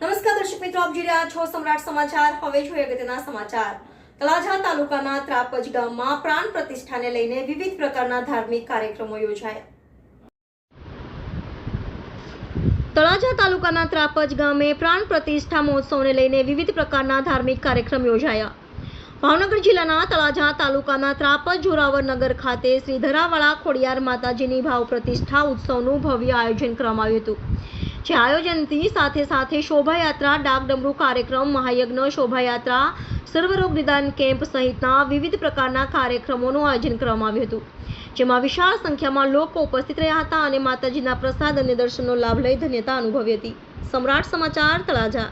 નમસ્કાર દર્શક મિત્રો, આપ જોઈ રહ્યા છો સમ્રાટ સમાચાર. હવે જોઈએ અગત્યના સમાચાર. તળાજા તાલુકાના ત્રાપજ ગામમાં પ્રાણ પ્રતિષ્ઠાને લઈને વિવિધ પ્રકારના ધાર્મિક કાર્યક્રમો યોજાયા. તળાજા તાલુકાના ત્રાપજ ગામે પ્રાણ પ્રતિષ્ઠા મહોત્સવને લઈને વિવિધ પ્રકારના ધાર્મિક કાર્યક્રમ યોજાયા. ભાવનગર જિલ્લાના તળાજા તાલુકાના ત્રાપજ જોરાવર નગર ખાતે શ્રી ધરાવાળા ખોડિયાર માતાજીની ભાવ પ્રતિષ્ઠા ઉત્સવનું ભવ્ય આયોજન કરવામાં આવ્યું હતું. જે આયોજનથી સાથે સાથે શોભાયાત્રા ડાક ડમરૂ કાર્યક્રમ, મહાયજ્ઞ, શોભાયાત્રા, સર્વરોગ નિદાન કેમ્પ સહિતના વિવિધ પ્રકારના કાર્યક્રમોનું આયોજન કરવામાં આવ્યું હતું. જેમાં વિશાળ સંખ્યામાં લોકો ઉપસ્થિત રહ્યા હતા અને માતાજીના પ્રસાદ અને દર્શનનો લાભ લઈ ધન્યતા અનુભવી હતી. સમ્રાટ સમાચાર તળાજા.